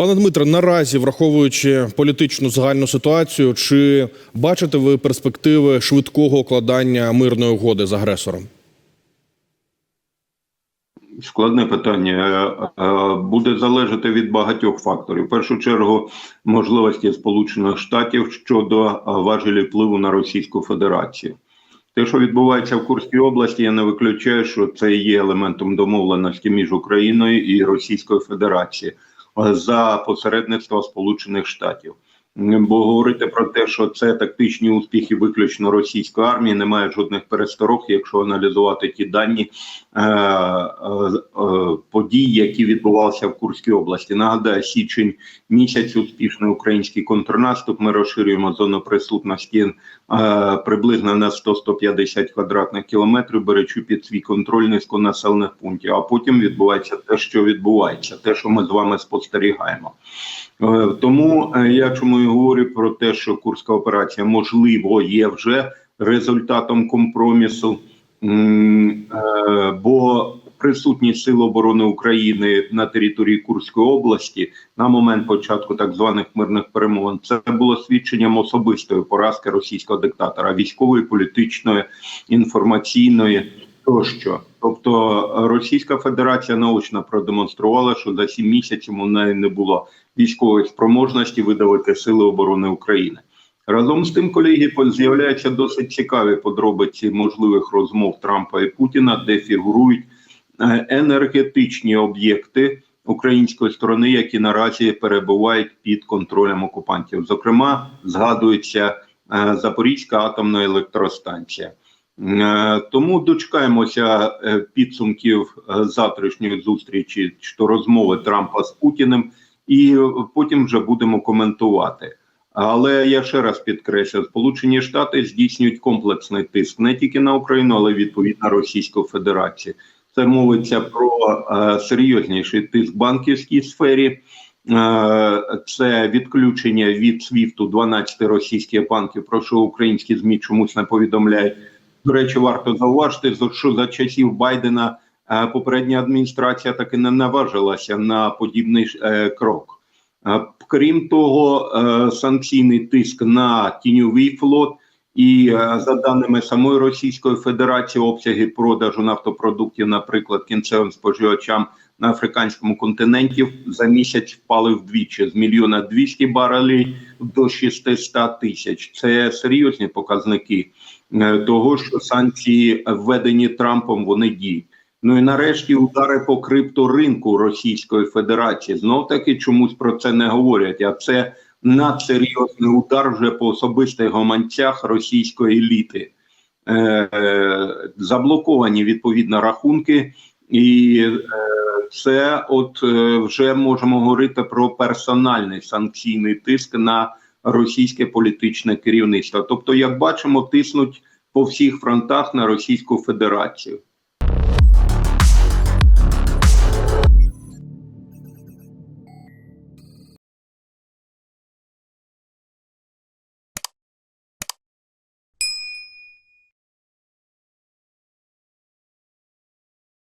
Пане Дмитре, наразі, враховуючи політичну загальну ситуацію, чи бачите ви перспективи швидкого укладання мирної угоди з агресором? Складне питання Е, е, буде залежати від багатьох факторів. В першу чергу, можливості Сполучених Штатів щодо е, важелі впливу на Російську Федерацію. Те, що відбувається в Курській області, я не виключаю, що це є елементом домовленості між Україною і Російською Федерацією за посередництва Сполучених Штатів. Бо говорити про те, що це тактичні успіхи виключно російської армії, немає жодних пересторог, якщо аналізувати ті дані е, е, подій, які відбувалися в Курській області. Нагадаю, січень місяць успішний український контрнаступ. Ми розширюємо зону присутності е, приблизно на 100-150 квадратних кілометрів, беручи під свій контроль низьконаселених пунктів. А потім відбувається те, що відбувається, те, що ми з вами спостерігаємо. Е, Тому е, я чому і говорю про те, що Курська операція можливо є вже результатом компромісу, е, бо присутність Сил оборони України на території Курської області на момент початку так званих мирних перемовин це було свідченням особистої поразки російського диктатора, військової, політичної, інформаційної тощо. Тобто Російська Федерація наочно продемонструвала, що за сім місяців у неї не було військової спроможності видавити сили оборони України. Разом з тим, колеги, з'являються досить цікаві подробиці можливих розмов Трампа і Путіна, де фігурують е, енергетичні об'єкти української сторони, які наразі перебувають під контролем окупантів. Зокрема, згадується е, Запорізька атомна електростанція. Е, Тому дочекаємося е, підсумків е, завтрашньої зустрічі чи розмови Трампа з Путіним, і потім вже будемо коментувати. Але я ще раз підкреслю: Сполучені Штати здійснюють комплексний тиск не тільки на Україну, але й відповідно Російську Федерацію. Це мовиться про серйозніший тиск в банківській сфері. Це відключення від СВІФТу 12 російських банків, про що українські змі чомусь не повідомляють. До речі, варто зауважити, за- що за часів Байдена е, попередня адміністрація таки не наважилася на подібний е, крок. Е, Крім того, санкційний тиск на тіньовий флот, і за даними самої Російської Федерації, обсяги продажу нафтопродуктів, наприклад, кінцевим споживачам на африканському континенті за місяць впали вдвічі з мільйона 200 барелів до 600 тисяч. Це серйозні показники того, що санкції введені Трампом вони діють. Ну і нарешті удари по крипторинку Російської Федерації. Знов таки чомусь про це не говорять. А це надсерйозний удар вже по особистих гаманцях російської еліти. Е, е, заблоковані відповідно рахунки, і е, це от е, вже можемо говорити про персональний санкційний тиск на російське політичне керівництво. Тобто, як бачимо, тиснуть по всіх фронтах на Російську Федерацію.